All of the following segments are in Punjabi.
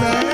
Father.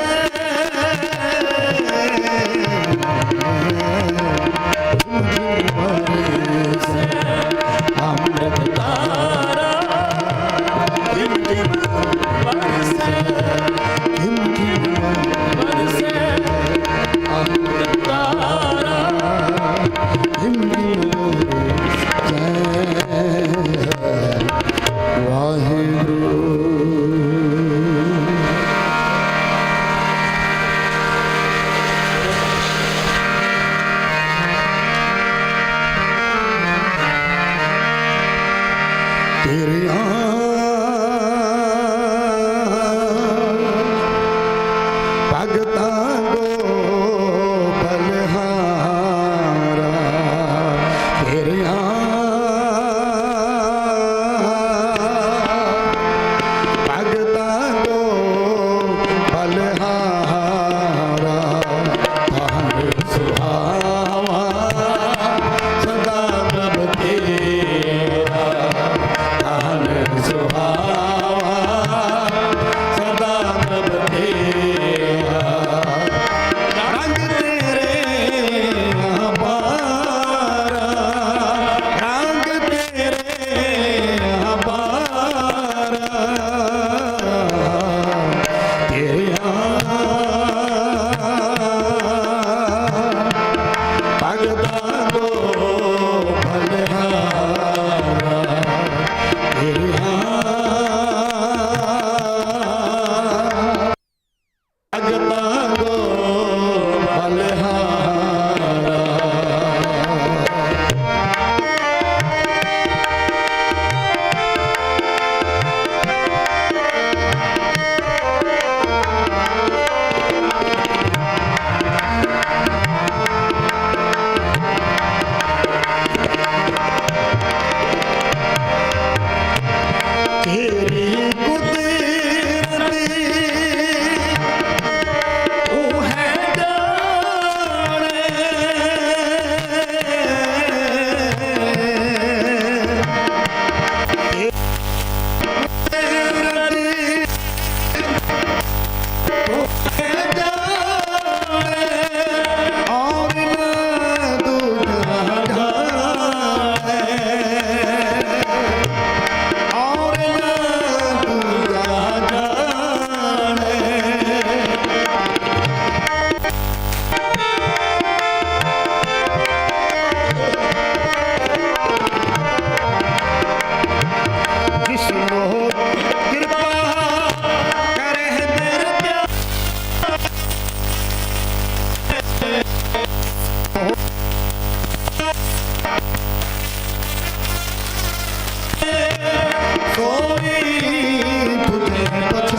তো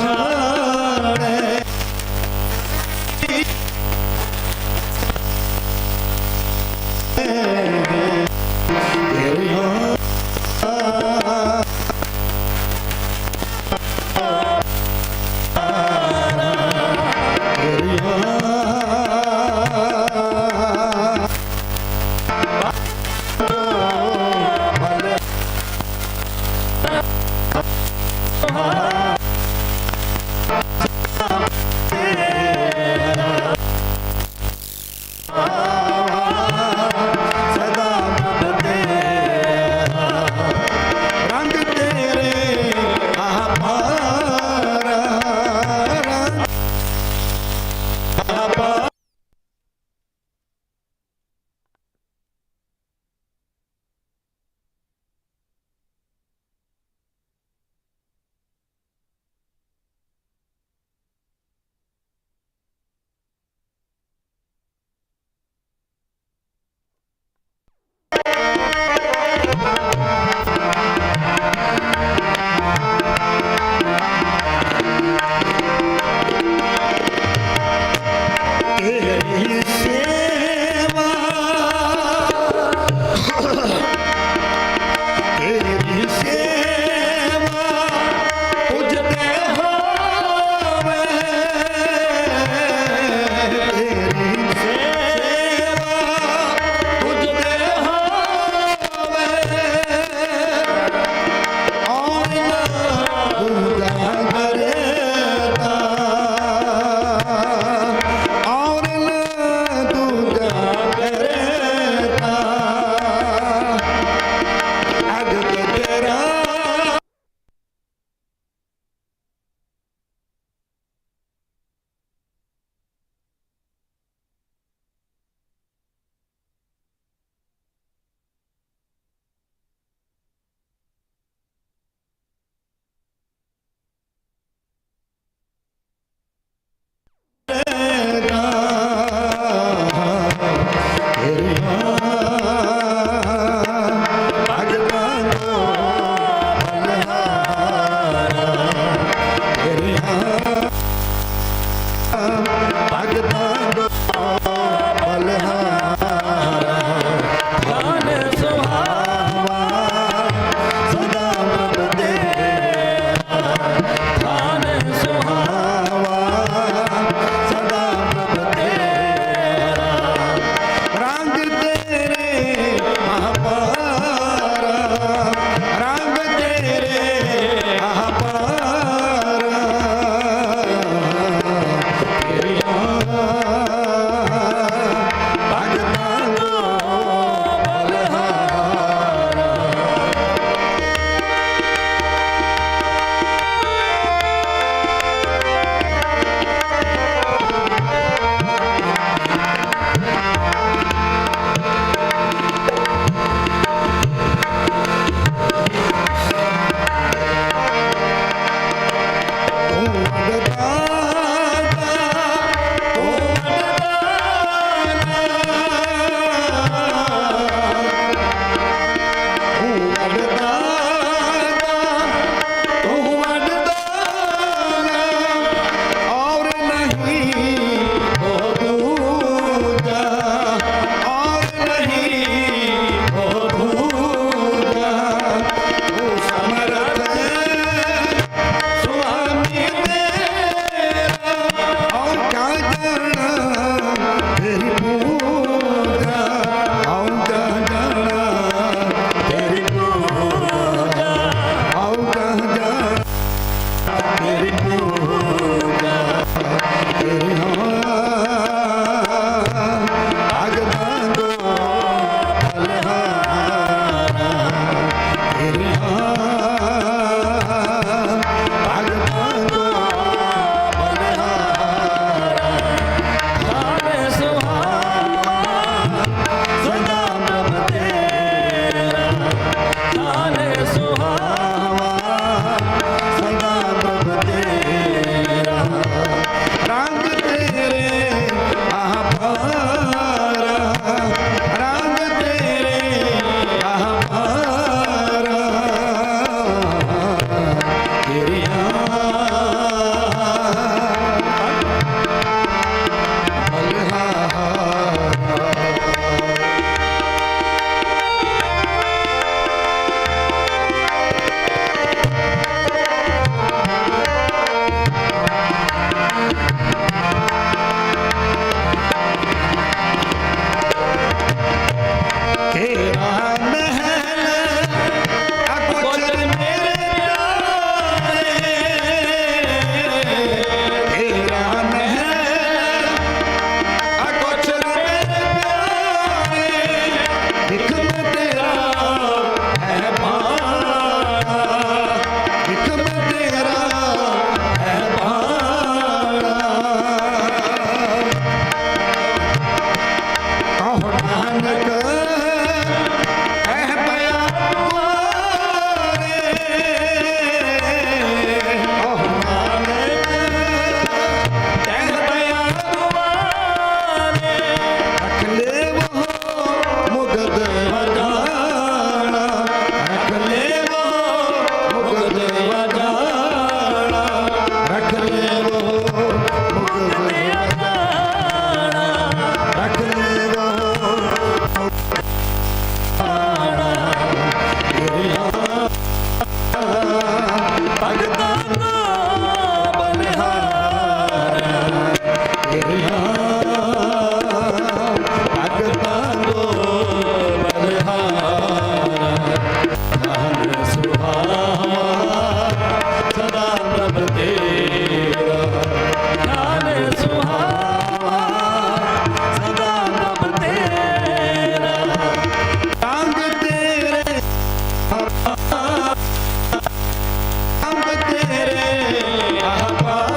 ਅੰਬ ਤੇਰੇ ਆਪਾ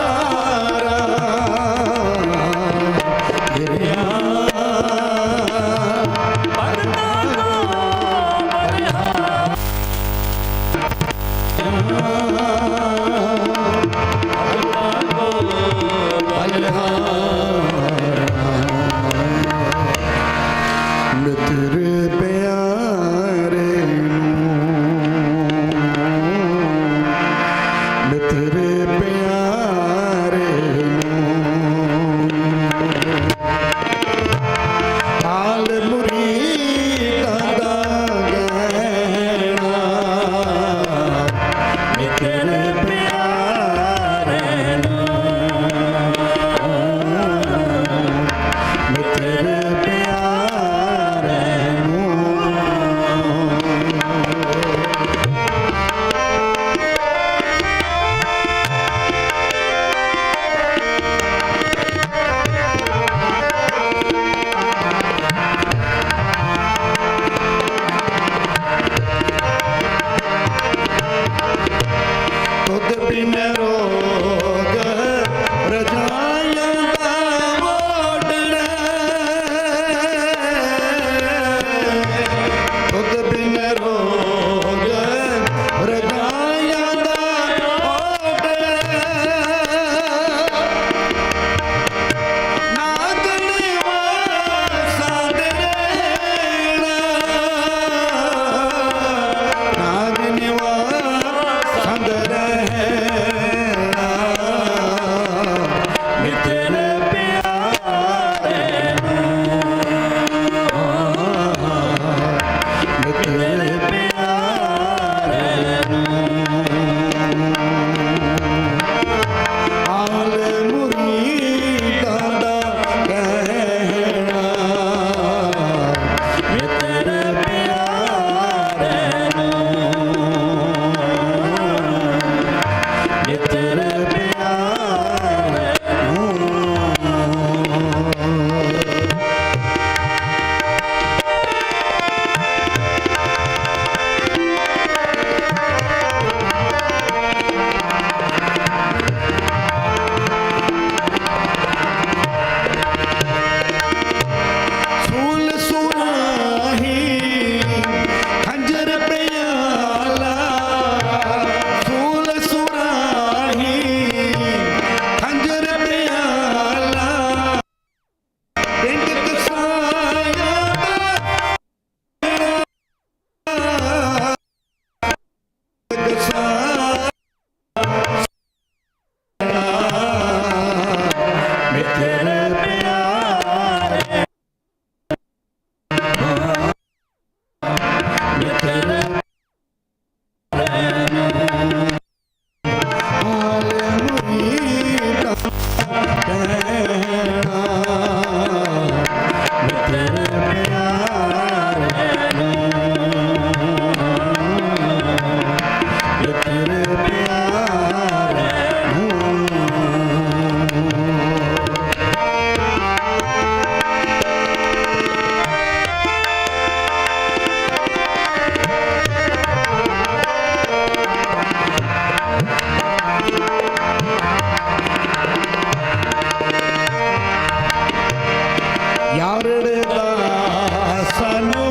Yeah. ਯਾਰੜ ਸਾਨੂੰ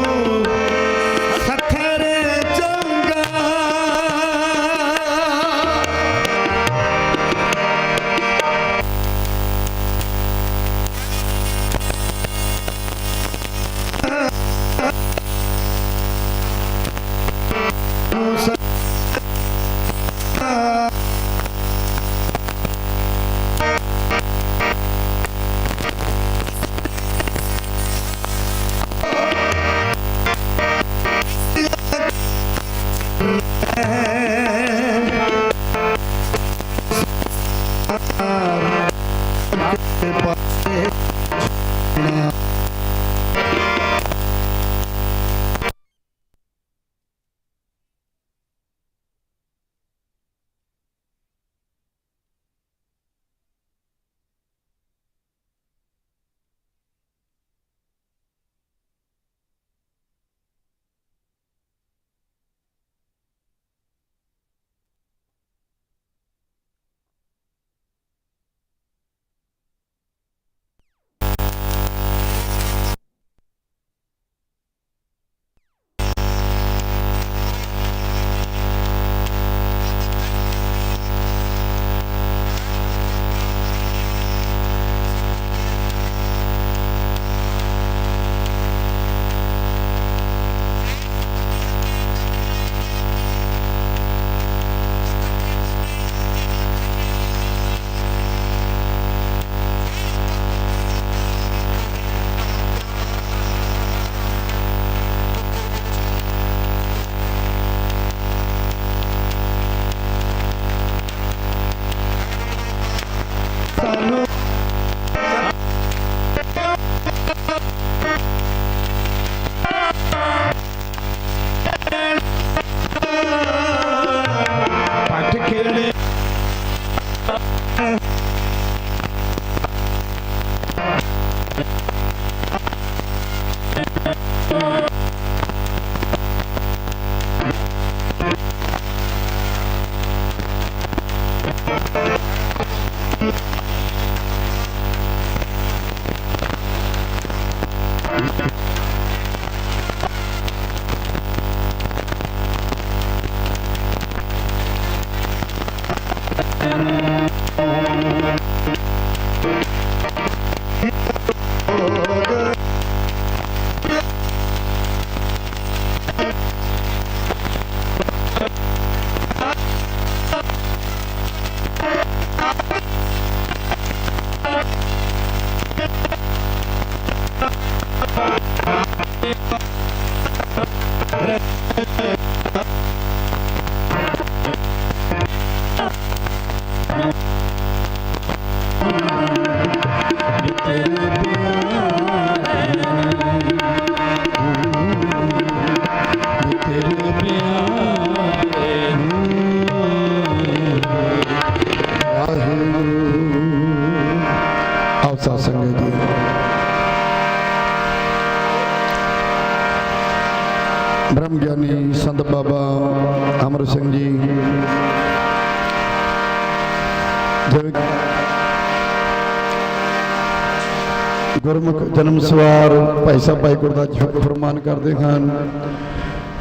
ਜਨਮ ਸਵਾਰ ਭਾਈ ਸਾਹਿਬ ਭਾਈ ਗੁਰਦਾਸ ਜੀ ਫਰਮਾਨ ਕਰਦੇ ਹਨ।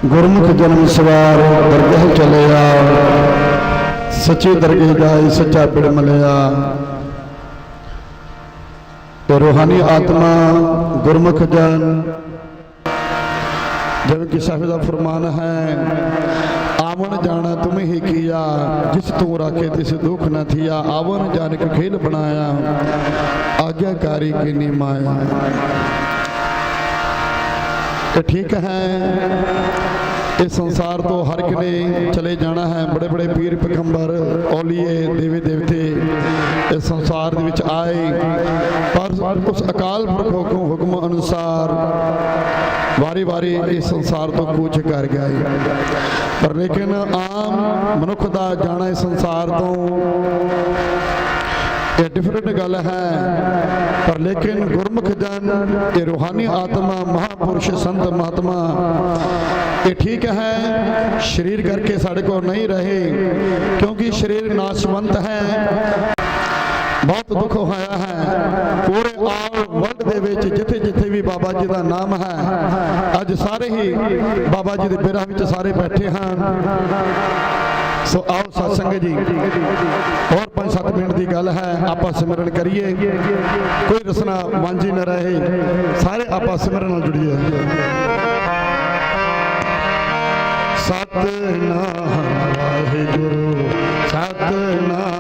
ਗੁਰਮੁਖ ਜਨਮ ਸਵਾਰ ਦਰਗਾਹ ਚਲਿਆ, ਸੱਚੇ ਦਰਗਾਹ ਜਾਏ, ਸੱਚਾ ਪਿੜ ਮਲਿਆ। ਤੇ ਰੂਹਾਨੀ ਆਤਮਾ ਗੁਰਮੁਖ ਜਨ, ਜਿਵੇਂ ਕਿ ਸਾਹਿਬ ਦਾ ਫਰਮਾਨ ਹੈ ਆਵਣ ਜਾਣਾ ਤੁਮ ਹੀ ਕੀਆ, ਜਿਸ ਤੂੰ ਰਾਖੇ ਤਿਸ ਦੁਖ ਨ ਥੀਆ। ਆਵਣ ਜਾਨਕ ਖੇਲ ਬਣਾਇਆ, ਆਗਿਆਕਾਰੀ ਕੀ ਮਾਇਆ। ਤੇ ਠੀਕ ਹੈ, ਇਸ ਸੰਸਾਰ ਤੋਂ ਹਰ ਇੱਕ ਨੇ ਚਲੇ ਜਾਣਾ ਹੈ, ਬੜੇ ਬੜੇ ਪੀਰ ਪਗੰਬਰ, ਔਲੀਏ, ਦੇਵੇ ਦੇਵਤੇ ਇਸ ਸੰਸਾਰ ਦੇ ਵਿੱਚ ਆਏ। ਪਰ ਉਸ ਅਕਾਲ ਪੁਰਖ ਹੁਕਮ ਅਨੁਸਾਰ ਵਾਰੀ ਵਾਰੀ ਇਸ ਸੰਸਾਰ ਤੋਂ ਕੂਚ ਕਰ ਗਏ ਪਰ ਲੇਕਿਨ ਆਮ ਮਨੁੱਖ ਦਾ ਜਾਣਾ ਇਸ ਸੰਸਾਰ ਤੋਂ ਇਹ ਡਿਫਰੈਂਟ ਗੱਲ ਹੈ। ਪਰ ਲੇਕਿਨ ਗੁਰਮੁਖ ਜਨ, ਇਹ ਰੂਹਾਨੀ ਆਤਮਾ, ਮਹਾਪੁਰਸ਼ ਸੰਤ ਮਹਾਤਮਾ, ਇਹ ਠੀਕ ਹੈ, ਸਰੀਰ ਕਰਕੇ ਸਾਡੇ ਕੋਲ ਨਹੀਂ ਰਹੇ, ਕਿਉਂਕਿ ਸਰੀਰ ਨਾਸ਼ਵੰਤ ਹੈ। ਬਹੁਤ ਦੁੱਖ ਹੋਇਆ ਹੈ। ਪੂਰੇ ਆਲ ਵਰਲਡ ਦੇ ਵਿੱਚ ਜਿੱਥੇ ਜਿੱਥੇ ਵੀ ਬਾਬਾ ਜੀ ਦਾ ਨਾਮ ਹੈ, ਅੱਜ ਸਾਰੇ ਹੀ ਬਾਬਾ ਜੀ ਦੇ ਬਿਰਹ ਵਿੱਚ ਸਾਰੇ ਬੈਠੇ ਹਨ। ਸੋ ਆਓ ਸਤਸੰਗ ਜੀ, ਹੋਰ 5-7 ਮਿੰਟ ਦੀ ਗੱਲ ਹੈ, ਆਪਾਂ ਸਿਮਰਨ ਕਰੀਏ। ਕੋਈ ਰਸਨਾ ਵਾਂਝੀ ਨਾ ਰਹੇ, ਸਾਰੇ ਆਪਾਂ ਸਿਮਰਨ ਨਾਲ ਜੁੜੀਏ। ਸਤਨਾਮ ਵਾਹਿਗੁਰੂ, ਸਤਨਾਮ